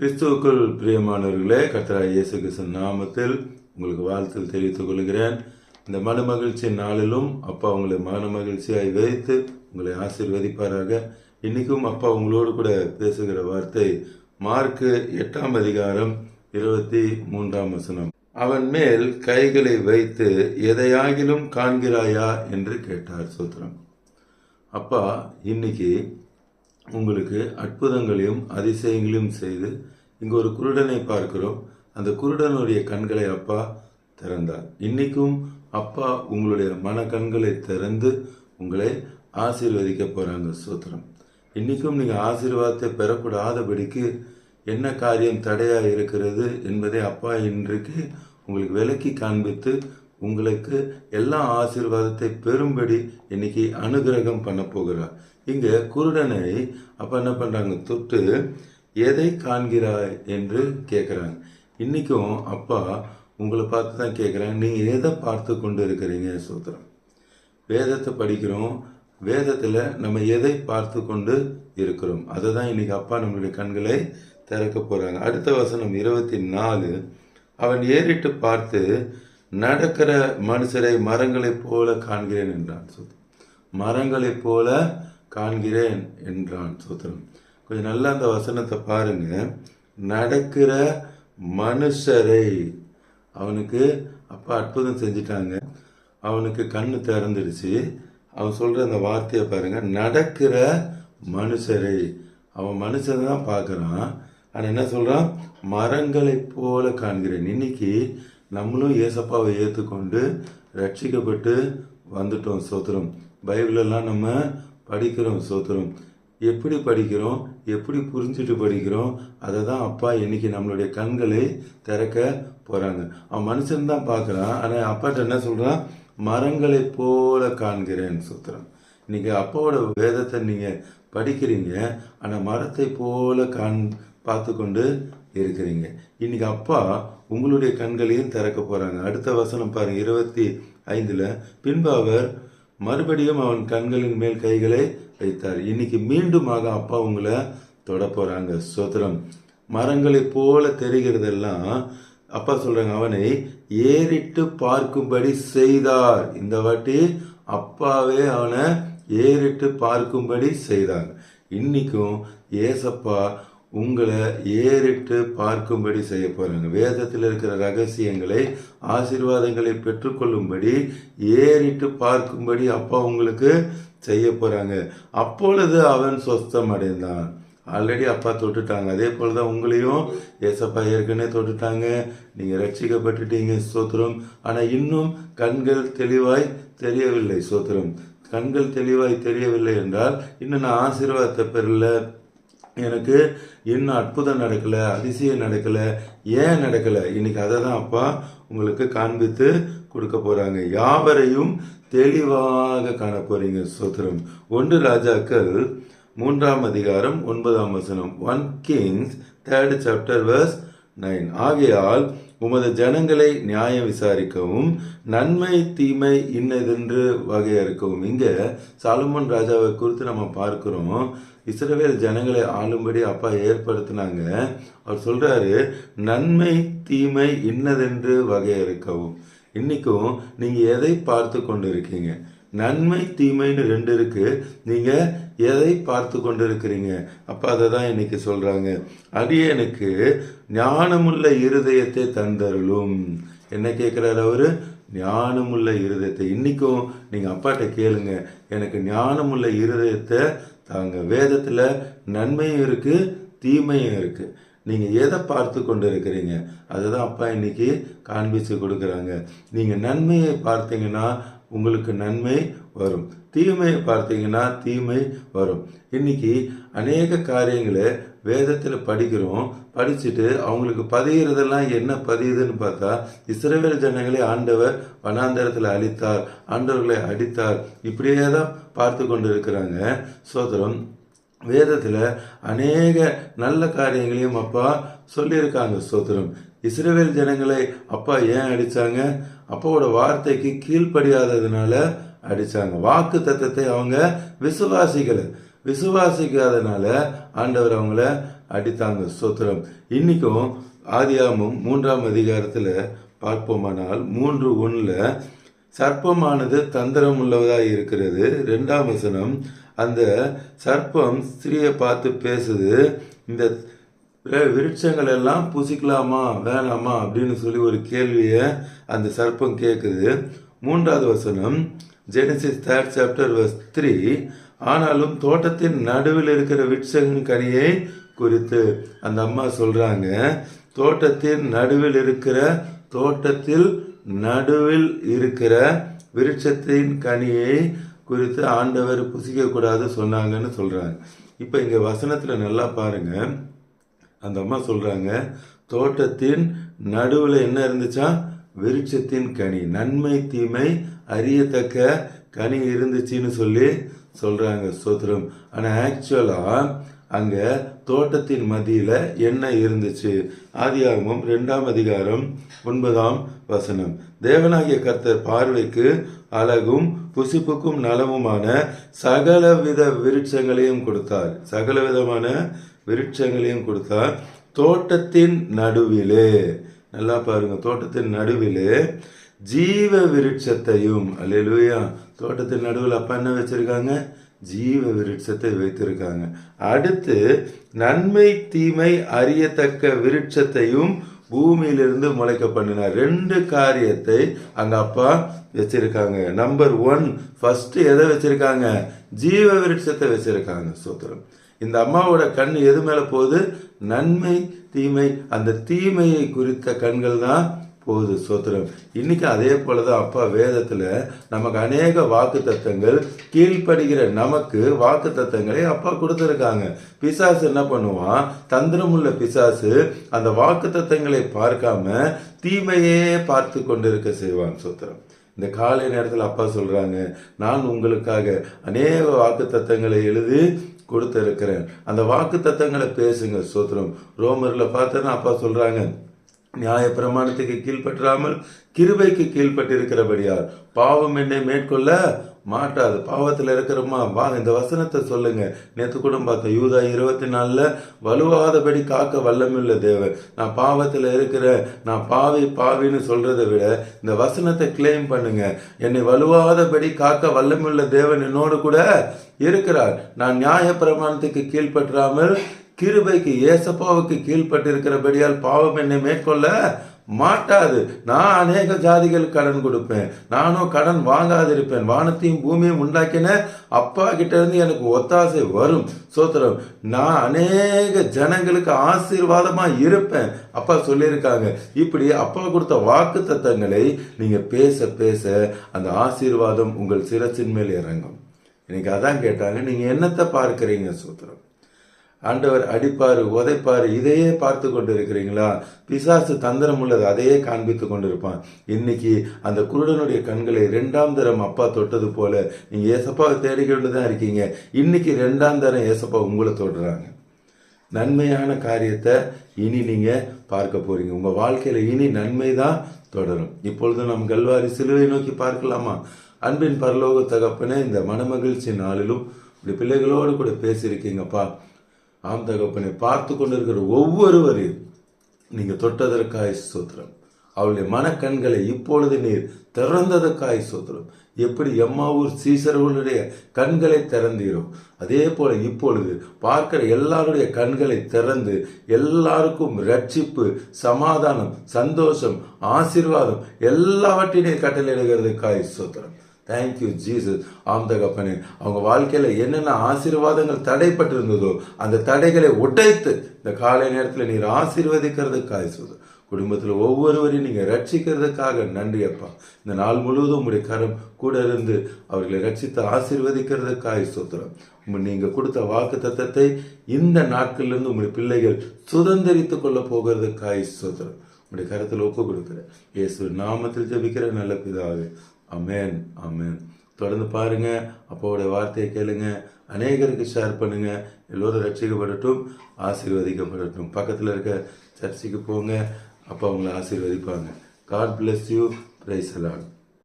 கிறிஸ்துவுக்குள் பிரியமானவர்களே கத்தராய் இயேசு கிருஷ்ணன் நாமத்தில் உங்களுக்கு வாழ்த்தில் தெரிவித்துக் கொள்கிறேன். இந்த மன மகிழ்ச்சி நாளிலும் அப்பா உங்களை மன மகிழ்ச்சியாய் வைத்து உங்களை ஆசீர்வதிப்பாராக. இன்னைக்கும் அப்பா உங்களோடு கூட பேசுகிற வார்த்தை மார்க்கு எட்டாம் அதிகாரம் இருபத்தி மூன்றாம் வசனம். அவன் மேல் கைகளை வைத்து எதையாகிலும் காண்கிறாயா என்று கேட்டார் சூத்திரம். அப்பா இன்னைக்கு உங்களுக்கு அற்புதங்களையும் அதிசயங்களையும் செய்து இங்கு ஒரு குருடனை பார்க்கிறோம். அந்த குருடனுடைய கண்களை அப்பா திறந்தார். இன்னைக்கும் அப்பா உங்களுடைய மன கண்களை திறந்து உங்களை ஆசீர்வதிக்க போறாங்க சூத்திரம். இன்னைக்கும் நீங்க ஆசீர்வாதத்தை பெறக்கூடாதபடிக்கு என்ன காரியம் தடையா இருக்கிறது என்பதை அப்பா இன்றைக்கு உங்களுக்கு விலக்கி காண்பித்து உங்களுக்கு எல்லா ஆசீர்வாதத்தை பெறும்படி இன்னைக்கு அனுகிரகம் பண்ண போகிறார். இங்க குருடனை அப்ப என்ன பண்றாங்க? தொட்டு எதை காண்கிறாய் என்று கேட்குறாங்க இன்னைக்கும் அப்பா உங்களை பார்த்து தான் கேட்குறாங்க நீங்கள் எதை பார்த்து கொண்டு இருக்கிறீங்க சூத்திரம். வேதத்தை படிக்கிறோம். வேதத்தில் நம்ம எதை பார்த்து கொண்டு இருக்கிறோம்? அதை தான் இன்னைக்கு அப்பா நம்மளுடைய கண்களை திறக்க போகிறாங்க அடுத்த வசனம் இருபத்தி நாலு. அவன் ஏறிட்டு பார்த்து நடக்கிற மனுஷரை மரங்களைப் போல காண்கிறேன் என்றான் சோத்திரம் மரங்களைப் போல காண்கிறேன் என்றான் சோத்திரம் கொஞ்சம் நல்லா அந்த வசனத்தை பாருங்க. நடக்கிற மனுஷரை அவனுக்கு அப்பா அற்புதம் செஞ்சிட்டாங்க. அவனுக்கு கண்ணு திறந்துடுச்சு. அவன் சொல்கிற அந்த வார்த்தையை பாருங்க. நடக்கிற மனுஷரை அவன் மனுஷனை தான் பார்க்குறான். ஆனால் என்ன சொல்கிறான் மரங்களைப் போல காண்கிறேன். இன்னைக்கு நம்மளும் ஏசப்பாவை ஏற்றுக்கொண்டு ரட்சிக்கப்பட்டு வந்துட்டோம் சோத்திரம். பைபிளெல்லாம் நம்ம படிக்கிறோம் சோத்திரம். எப்படி படிக்கிறோம்? எப்படி புரிஞ்சுட்டு படிக்கிறோம்? அதை தான் அப்பா இன்னைக்கு நம்மளுடைய கண்களை திறக்க போகிறாங்க அவன் மனுஷன் தான் பார்க்குறான். ஆனால் அப்பாட்ட என்ன சொல்கிறான் மரங்களை போல காண்கிறேன் சூத்திரம். இன்னைக்கு அப்பாவோட வேதத்தை நீங்கள் படிக்கிறீங்க. ஆனால் மரத்தை போல காண் பார்த்து கொண்டு இருக்கிறீங்க. இன்னைக்கு அப்பா உங்களுடைய கண்களையும் திறக்க போறாங்க? அடுத்த வசனம் பாருங்க இருபத்தி ஐந்துல பின்பு அவர் மறுபடியும் அவன் கண்களின் மேல் கைகளை வைத்தார். இன்னைக்கு மீண்டுமாக அப்பா உங்களை தொட போறாங்க. சோத்திரம். மரங்களை போல தெரிகிறதெல்லாம் அப்பா சொல்றாங்க அவனை ஏறிட்டு பார்க்கும்படி செய்தார். இந்த வாட்டி அப்பாவே அவனை ஏறிட்டு பார்க்கும்படி செய்தார். இன்னைக்கும் ஏசப்பா உங்களை ஏறிட்டு பார்க்கும்படி செய்ய போகிறாங்க வேதத்தில் இருக்கிற ரகசியங்களை ஆசீர்வாதங்களை பெற்றுக்கொள்ளும்படி ஏறிட்டு பார்க்கும்படி அப்பா உங்களுக்கு செய்ய போகிறாங்க அப்பொழுது அவன் சொஸ்தம் அடைந்தான் ஆல்ரெடி அப்பா தொட்டுட்டாங்க. அதே போல் தான் உங்களையும் ஏசப்பா ஏற்கனவே தொட்டுட்டாங்க. நீங்கள் ரட்சிக்கப்பட்டுட்டீங்க சோத்திரம் ஆனால் இன்னும் கண்கள் தெளிவாய் தெரியவில்லை சோத்திரம் கண்கள் தெளிவாய் தெரியவில்லை என்றால் இன்னும் நான் ஆசீர்வாதத்தை பெறல. எனக்கு இன்னும் அற்புதம் நடக்கல அதிசயம் நடக்கல ஏன் நடக்கல? இன்னைக்கு அதை தான் அப்பா உங்களுக்கு காண்பித்து கொடுக்க போகிறாங்க யாவரையும் தெளிவாக காண போகிறீங்க சோத்திரம் ஒன்று ராஜாக்கள் மூன்றாம் அதிகாரம் ஒன்பதாம் வசனம். One Kings third chapter verse nine ஆகையால் உமது ஜனங்களை நியாயம் விசாரிக்கவும் நன்மை தீமை இன்னதென்று வகையறுக்கவும். இங்கே சாலமோன் ராஜாவை குறித்து நம்ம பார்க்குறோம். இஸ்ரவேல் ஜனங்களை ஆளும்படி அப்பா ஏற்படுத்தினாங்க. அவர் சொல்கிறாரு நன்மை தீமை இன்னதென்று வகையறுக்கவும். இன்றைக்கும் நீங்கள் எதை பார்த்து கொண்டு இருக்கீங்க நன்மை தீமைன்னு ரெண்டு இருக்கு. நீங்க எதை பார்த்து கொண்டு இருக்கிறீங்க அப்ப அதை தான் இன்னைக்கு சொல்றாங்க. அடியனுக்கு ஞானமுள்ள இருதயத்தை தந்தருளும். என்ன கேட்கிறாரு அவரு? ஞானமுள்ள இருதயத்தை. இன்னைக்கும் நீங்க அப்பாட்ட கேளுங்க. எனக்கு ஞானமுள்ள இருதயத்தை தாங்க. வேதத்துல நன்மையும் இருக்கு தீமையும் இருக்கு. நீங்கள் எதை பார்த்து கொண்டு இருக்கிறீங்க அதுதான் அப்பா இன்னைக்கு காண்பிச்சு கொடுக்குறாங்க. நீங்கள் நன்மையை பார்த்தீங்கன்னா உங்களுக்கு நன்மை வரும். தீமையை பார்த்தீங்கன்னா தீமை வரும். இன்னைக்கு அநேக காரியங்களை வேதத்தில் படிக்கிறோம். படிச்சுட்டு அவங்களுக்கு பதிகிறதெல்லாம் என்ன பதியுதுன்னு பார்த்தா இஸ்ரேல் ஜனங்களை ஆண்டவர் வனாந்தரத்தில் அழித்தார் ஆண்டவர்களை அடித்தார். இப்படியே தான் பார்த்து கொண்டு இருக்கிறாங்க சோதரம் வேதத்தில் அநேக நல்ல காரியங்களையும் அப்பா சொல்லியிருக்காங்க சோத்திரம் இஸ்ரேவேல் ஜனங்களை அப்பா ஏன் அடித்தாங்க அப்பாவோட வார்த்தைக்கு கீழ்ப்படியாததுனால அடித்தாங்க வாக்கு தத்தத்தை அவங்க விசுவாசிக்கலை. விசுவாசிக்காதனால ஆண்டவர் அவங்கள அடித்தாங்க ஸ்தோத்திரம். இன்னைக்கும் ஆதியாமும் மூன்றாம் அதிகாரத்தில் பார்ப்போமானால் மூன்று ஒன்றில் சர்ப்பமானது தந்திரம் உள்ளதாக இருக்கிறது. ரெண்டாம் வசனம் அந்த சர்ப்பம் ஸ்திரியை பார்த்து பேசுது இந்த விருட்சங்கள் எல்லாம் புசிக்கலாமா வேணாமா அப்படின்னு சொல்லி ஒரு கேள்வியை அந்த சர்ப்பம் கேட்குது மூன்றாவது வசனம் Genesis third chapter verse three ஆனாலும் தோட்டத்தின் நடுவில் இருக்கிற விருட்சங்கள் கனியை குறித்து. அந்த அம்மா சொல்கிறாங்க தோட்டத்தின் நடுவில் இருக்கிற தோட்டத்தில் நடுவில் இருக்கிற விருட்சத்தின் கனியை குறித்து ஆண்டவர் புசிக்கக்கூடாது சொன்னாங்கன்னு சொல்கிறாங்க இப்போ இங்கே வசனத்தில் நல்லா பாருங்க. அந்த அம்மா சொல்கிறாங்க தோட்டத்தின் நடுவில் என்ன இருந்துச்சா? விருட்சத்தின் கனி. நன்மை தீமை அறியத்தக்க கனி இருந்துச்சுன்னு சொல்லி சொல்கிறாங்க சோத்திரம் ஆனால் ஆக்சுவலாக அங்கே தோட்டத்தின் மதியில் என்ன இருந்துச்சு? ஆதியாகமம் ரெண்டாம் அதிகாரம் ஒன்பதாம் வசனம். தேவனாகிய கர்த்தர் பார்வைக்கு அழகும் புசிப்புக்கும் நலமுமான சகலவித விருட்சங்களையும் கொடுத்தார். சகல விதமான விருட்சங்களையும் கொடுத்தார். தோட்டத்தின் நடுவிலே நல்லா பாருங்க தோட்டத்தின் நடுவிலே ஜீவ விருட்சத்தையும் அல்லேலூயா தோட்டத்தின் நடுவில் அப்பா என்ன வச்சிருக்காங்க? ஜீவ விருட்சத்தை வைத்திருக்காங்க. அடுத்து நன்மை தீமை அறியத்தக்க விருட்சத்தையும் பூமியிலிருந்து முளைக்க பண்ணினார் ரெண்டு காரியத்தை அங்க அப்பா வச்சிருக்காங்க. நம்பர் ஒன் ஃபர்ஸ்ட் எதை வச்சிருக்காங்க? ஜீவ விருட்சத்தை வச்சிருக்காங்க சோத்திரம். இந்த அம்மாவோட கண் எது மேல போகுது? நன்மை தீமை. அந்த தீமையை குறித்த கண்கள் தான் போகுது சோத்திரம் இன்னைக்கு அதே போலதான் அப்பா வேதத்துல நமக்கு அநேக வாக்கு தத்தங்கள் கீழ்ப்படுகிற நமக்கு வாக்கு தத்தங்களை அப்பா கொடுத்துருக்காங்க. பிசாசு என்ன பண்ணுவான்? தந்திரமுள்ள பிசாசு அந்த வாக்கு தத்தங்களை பார்க்காம தீமையே பார்த்து கொண்டிருக்க செய்வான் சோத்திரம் இந்த காலை நேரத்தில் அப்பா சொல்றாங்க நான் உங்களுக்காக அநேக வாக்கு தத்தங்களை எழுதி கொடுத்திருக்கிறேன். அந்த வாக்கு தத்தங்களை பேசுங்க சோத்திரம் ரோமரில் பார்த்தோன்னா அப்பா சொல்றாங்க நியாய பிரமாணத்துக்கு கீழ்ப்பற்றாமல் கிருபைக்கு கீழ்ப்பட்டிருக்கிறபடியால் பாவம் என்னை மேற்கொள்ள மாட்டாது. பாவத்தில் இருக்கிறோமா? வாங்க இந்த வசனத்தை சொல்லுங்க. நேற்று கூட பார்த்தோம். யூதா இருபத்தி நாலில் வலுவாதபடி காக்க வல்லமில்ல தேவன். நான் பாவத்தில் இருக்கிறேன் நான் பாவி பாவின்னு சொல்கிறத விட இந்த வசனத்தை கிளைம் பண்ணுங்க. என்னை வலுவாதபடி காக்க வல்லமில்ல தேவன் என்னோடு கூட இருக்கிறார். நான் நியாய பிரமாணத்துக்கு கீழ்பற்றாமல் கிருபைக்கு ஏசப்பாவுக்கு கீழ்ப்பட்டிருக்கிறபடியால் பாவம் என்னை மேற்கொள்ள மாட்டாது. நான் அநேக ஜாதிகள் கடன் கொடுப்பேன். நானும் கடன் வாங்காதிருப்பேன். வானத்தையும் பூமியும் உண்டாக்கின அப்பா கிட்ட இருந்து எனக்கு ஒத்தாசை வரும். சோத்திரம் நான் அநேக ஜனங்களுக்கு ஆசீர்வாதமா இருப்பேன். அப்பா சொல்லியிருக்காங்க இப்படி அப்பா கொடுத்த வாக்கு தத்தங்களை நீங்க பேச பேச அந்த ஆசீர்வாதம் உங்கள் சிரச்சின் மேல் இறங்கும். இன்னைக்கு அதான் கேட்டாங்க நீங்க என்னத்தை பார்க்குறீங்க சோத்திரம்? ஆண்டவர் அடிப்பார் உதைப்பாரு இதையே பார்த்து கொண்டு இருக்கிறீங்களா பிசாசு தந்திரம் உள்ளது அதையே காண்பித்து கொண்டிருப்பான். இன்னைக்கு அந்த குருடனுடைய கண்களை ரெண்டாம் தரம் அப்பா தொட்டது போல நீங்க ஏசப்பாவை தேடிக்கொண்டு தான் இருக்கீங்க. இன்னைக்கு ரெண்டாம் தரம் ஏசப்பா உங்களை தொடுறாங்க. நன்மையான காரியத்தை இனி நீங்க பார்க்க போறீங்க. உங்க வாழ்க்கையில இனி நன்மை தான் தொடரும். இப்பொழுது நாம் கல்வாரி சிலுவை நோக்கி பார்க்கலாமா? அன்பின் பரலோக தகப்பனே இந்த மனமகிழ்ச்சி நாளிலும் இப்படி பிள்ளைகளோடு கூட பேசியிருக்கீங்கப்பா. ஆம் தகப்பனை பார்த்து கொண்டிருக்கிற ஒவ்வொருவரையும் நீங்கள் தொட்டதற்காய் சோத்திரம். அவளுடைய மனக்கண்களை இப்பொழுது நீர் திறந்ததற்காய் சோத்திரம். எப்படி எம்மாவூர் சீசர்களுடைய கண்களை திறந்தீரோ அதே போல இப்பொழுது பார்க்கிற எல்லாருடைய கண்களை திறந்து எல்லாருக்கும் ரட்சிப்பு சமாதானம் சந்தோஷம் ஆசீர்வாதம் எல்லாவற்றினை கட்டளையிடுகிறதுக்காய் சோத்திரம். தேங்க்யூ ஜீசஸ் ஆம் தகப்பனே அவங்க வாழ்க்கையில் என்னென்ன ஆசீர்வாதங்கள் தடைப்பட்டு இருந்ததோ அந்த தடைகளை உடைத்து இந்த காலை நேரத்தில் நீர் ஆசீர்வதிக்கிறதுக்காக சொல்லுது குடும்பத்தில் ஒவ்வொருவரையும் நீங்கள் ரட்சிக்கிறதுக்காக நன்றி அப்பா. இந்த நாள் முழுவதும் உங்களுடைய கரம் கூட இருந்து அவர்களை ரட்சித்து ஆசீர்வதிக்கிறதுக்காக சொத்துறோம் நீங்கள் கொடுத்த வாக்கு தத்தத்தை இந்த நாட்கள்லேருந்து உங்களுடைய பிள்ளைகள் சுதந்திரித்து கொள்ள போகிறதுக்காக சொத்துறோம் உங்களுடைய கரத்தில் ஒப்பு கொடுக்குறேன். இயேசு நாமத்தில் ஜெபிக்கிற நல்ல பிதாவே அமேன் அமேன் தொடர்ந்து பாருங்க அப்பாவோட வார்த்தையை கேளுங்க அநேகருக்கு ஷேர் பண்ணுங்க. எல்லோரும் ரட்சிக்கப்படட்டும் ஆசீர்வதிக்கப்படட்டும். பக்கத்தில் இருக்க சர்ச்சுக்கு போங்க அப்பா அவங்கள ஆசீர்வதிப்பாங்க. God bless you praise the Lord